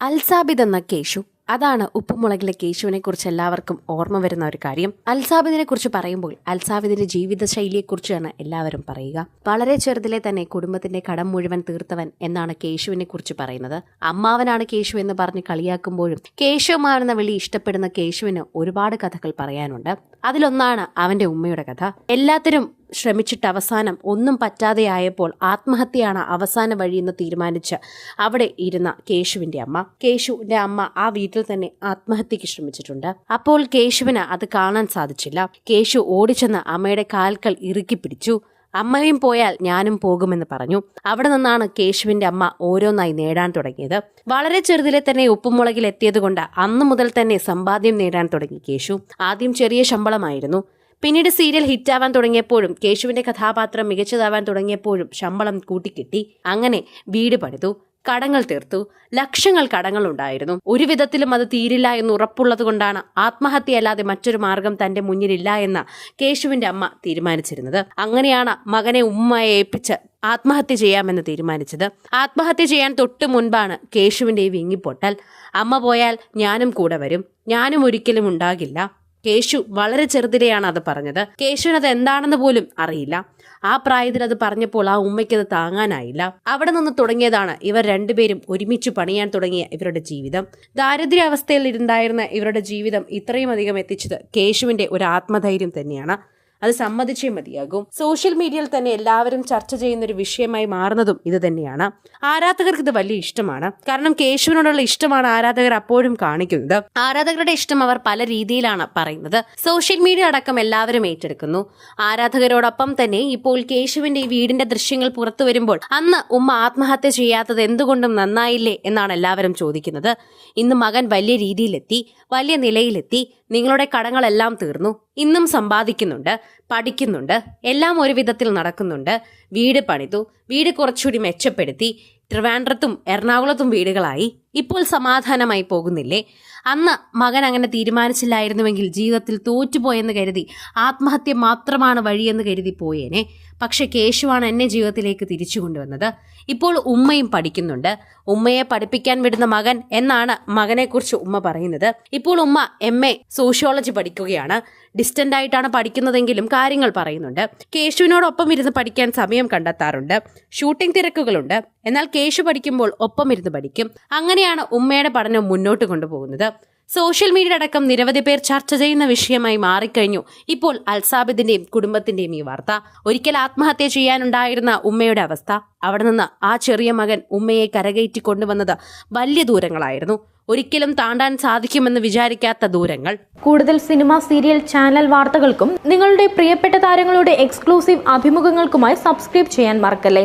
അൽസാബിദ് എന്ന കേശു അതാണ് ഉപ്പുമുളകിലെ കേശുവിനെ കുറിച്ച് എല്ലാവർക്കും ഓർമ്മ വരുന്ന ഒരു കാര്യം. അൽസാബിദിനെ കുറിച്ച് പറയുമ്പോൾ അൽസാബിദിന്റെ ജീവിതശൈലിയെക്കുറിച്ചാണ് എല്ലാവരും പറയുക. വളരെ ചെറുതിലെ തന്നെ കുടുംബത്തിന്റെ കടം മുഴുവൻ തീർത്തവൻ എന്നാണ് കേശുവിനെ കുറിച്ച് പറയുന്നത്. അമ്മാവനാണ് കേശു എന്ന് പറഞ്ഞ് കളിയാക്കുമ്പോഴും കേശവമാണെന്ന വിളി ഇഷ്ടപ്പെടുന്ന കേശുവിന് ഒരുപാട് കഥകൾ പറയാനുണ്ട്. അതിലൊന്നാണ് അവന്റെ ഉമ്മയുടെ കഥ. എല്ലാത്തിനും ശ്രമിച്ചിട്ട് അവസാനം ഒന്നും പറ്റാതെയായപ്പോൾ ആത്മഹത്യയാണ് അവസാന വഴിയെന്ന് തീരുമാനിച്ച് അവിടെ ഇരുന്ന കേശുവിന്റെ അമ്മ. കേശുവിന്റെ അമ്മ ആ വീട്ടിൽ തന്നെ ആത്മഹത്യക്ക് ശ്രമിച്ചിട്ടുണ്ട്. അപ്പോൾ കേശുവിന് അത് കാണാൻ സാധിച്ചില്ല. കേശു ഓടിച്ചെന്ന് അമ്മയുടെ കാൽക്കൽ ഇറുക്കി പിടിച്ചു. അമ്മയും പോയാൽ ഞാനും പോകുമെന്ന് പറഞ്ഞു. അവിടെ നിന്നാണ് കേശുവിന്റെ അമ്മ ഓരോന്നായി നേടാൻ തുടങ്ങിയത്. വളരെ ചെറുതിലെ തന്നെ ഉപ്പുമുളകിൽ എത്തിയത് കൊണ്ട് അന്നു മുതൽ തന്നെ സമ്പാദ്യം നേടാൻ തുടങ്ങി കേശു. ആദ്യം ചെറിയ ശമ്പളമായിരുന്നു. പിന്നീട് സീരിയൽ ഹിറ്റാവാൻ തുടങ്ങിയപ്പോഴും കേശുവിന്റെ കഥാപാത്രം മികച്ചതാവാൻ തുടങ്ങിയപ്പോഴും ശമ്പളം കൂട്ടിക്കിട്ടി. അങ്ങനെ വീട് പണിതു കടങ്ങൾ തീർത്തു ലക്ഷങ്ങൾ കടങ്ങൾ ഉണ്ടായിരുന്നു ഒരു വിധത്തിലും അത് തീരില്ല എന്ന് ഉറപ്പുള്ളത് കൊണ്ടാണ് ആത്മഹത്യയല്ലാതെ മറ്റൊരു മാർഗം തന്റെ മുന്നിലില്ല എന്ന കേശുവിന്റെ അമ്മ തീരുമാനിച്ചിരുന്നത്. അങ്ങനെയാണ് മകനെ ഉമ്മയെ ഏൽപ്പിച്ച് ആത്മഹത്യ ചെയ്യാമെന്ന് തീരുമാനിച്ചത്. ആത്മഹത്യ ചെയ്യാൻ തൊട്ടു മുൻപാണ് കേശുവിന്റെ വിങ്ങിപ്പൊട്ടൽ. അമ്മ പോയാൽ ഞാനും കൂടെ വരും ഞാനും ഒരിക്കലും ഉണ്ടാകില്ല. കേശു വളരെ ചെറുതിലെയാണ് അത് പറഞ്ഞത്. കേശുവിന് അത് എന്താണെന്ന് പോലും അറിയില്ല. ആ പ്രായത്തിൽ അത് പറഞ്ഞപ്പോൾ ആ ഉമ്മയ്ക്ക് അത് താങ്ങാനായില്ല. അവിടെ നിന്ന് തുടങ്ങിയതാണ് ഇവർ രണ്ടുപേരും ഒരുമിച്ച് പണിയാൻ തുടങ്ങിയ ഇവരുടെ ജീവിതം. ദാരിദ്ര്യാവസ്ഥയിൽ ഉണ്ടായിരുന്ന ഇവരുടെ ജീവിതം ഇത്രയും അധികം എത്തിച്ചത് കേശുവിന്റെ ഒരു ആത്മധൈര്യം തന്നെയാണ്. അത് സമ്മതിച്ചേ മതിയാകും. സോഷ്യൽ മീഡിയയിൽ തന്നെ എല്ലാവരും ചർച്ച ചെയ്യുന്ന ഒരു വിഷയമായി മാറുന്നതും ഇത് തന്നെയാണ്. ആരാധകർക്ക് ഇത് വലിയ ഇഷ്ടമാണ്. കാരണം കേശുവിനോടുള്ള ഇഷ്ടമാണ് ആരാധകർ അപ്പോഴും കാണിക്കുന്നത്. ആരാധകരുടെ ഇഷ്ടം അവർ പല രീതിയിലാണ് പറയുന്നത്. സോഷ്യൽ മീഡിയ അടക്കം എല്ലാവരും ഏറ്റെടുക്കുന്നു. ആരാധകരോടൊപ്പം തന്നെ ഇപ്പോൾ കേശുവിന്റെ ഈ വീടിന്റെ ദൃശ്യങ്ങൾ പുറത്തു വരുമ്പോൾ അന്ന് ഉമ്മ ആത്മഹത്യ ചെയ്യാത്തത് എന്തുകൊണ്ടും നന്നായില്ലേ എന്നാണ് എല്ലാവരും ചോദിക്കുന്നത്. ഇന്ന് മകൻ വലിയ രീതിയിലെത്തി വലിയ നിലയിലെത്തി നിങ്ങളുടെ കടങ്ങളെല്ലാം തീർന്നു. ഇന്നും സമ്പാദിക്കുന്നുണ്ട് പഠിക്കുന്നുണ്ട് എല്ലാം ഒരു വിധത്തിൽ നടക്കുന്നുണ്ട്. വീട് പണിതു വീട് കുറച്ചുകൂടി മെച്ചപ്പെടുത്തി. ട്രിവാൻഡ്രത്തും എറണാകുളത്തും വീടുകളായി. ഇപ്പോൾ സമാധാനമായി പോകുന്നില്ലേ? അന്ന് മകൻ അങ്ങനെ തീരുമാനിച്ചില്ലായിരുന്നുവെങ്കിൽ ജീവിതത്തിൽ തോറ്റുപോയെന്ന് കരുതി ആത്മഹത്യ മാത്രമാണ് വഴിയെന്ന് കരുതി പോയേനെ. പക്ഷെ കേശുവാണ് എന്നെ ജീവിതത്തിലേക്ക് തിരിച്ചു കൊണ്ടുവന്നത്. ഇപ്പോൾ ഉമ്മയും പഠിക്കുന്നുണ്ട്. ഉമ്മയെ പഠിപ്പിക്കാൻ വിടുന്ന മകൻ എന്നാണ് മകനെക്കുറിച്ച് ഉമ്മ പറയുന്നത്. ഇപ്പോൾ ഉമ്മ എം എ സോഷ്യോളജി പഠിക്കുകയാണ്. ഡിസ്റ്റന്റ് ആയിട്ടാണ് പഠിക്കുന്നതെങ്കിലും കാര്യങ്ങൾ പറയുന്നുണ്ട്. കേശുവിനോടൊപ്പം ഇരുന്ന് പഠിക്കാൻ സമയം കണ്ടെത്താറുണ്ട്. ഷൂട്ടിംഗ് തിരക്കുകളുണ്ട്. എന്നാൽ കേശു പഠിക്കുമ്പോൾ ഒപ്പം ഇരുന്ന് പഠിക്കും. അങ്ങനെയാണ് ഉമ്മയുടെ പഠനം മുന്നോട്ട് കൊണ്ടുപോകുന്നത്. സോഷ്യൽ മീഡിയ അടക്കം നിരവധി പേർ ചർച്ച ചെയ്യുന്ന വിഷയമായി മാറിക്കഴിഞ്ഞു. ഇപ്പോൾ അൽസാബിദിന്റെയും കുടുംബത്തിന്റെയും ഈ വാർത്ത. ഒരിക്കൽ ആത്മഹത്യ ചെയ്യാനുണ്ടായിരുന്ന ഉമ്മയുടെ അവസ്ഥ. അവിടെ നിന്ന് ആ ചെറിയ മകൻ ഉമ്മയെ കരകയറ്റി കൊണ്ടുവന്നത് വലിയ ദൂരങ്ങളായിരുന്നു. ഒരിക്കലും താണ്ടാൻ സാധിക്കുമെന്ന് വിചാരിക്കാത്ത ദൂരങ്ങൾ. കൂടുതൽ സിനിമ സീരിയൽ ചാനൽ വാർത്തകൾക്കും നിങ്ങളുടെ പ്രിയപ്പെട്ട താരങ്ങളുടെ എക്സ്ക്ലൂസീവ് അഭിമുഖങ്ങൾക്കുമായി സബ്സ്ക്രൈബ് ചെയ്യാൻ മറക്കല്ലേ?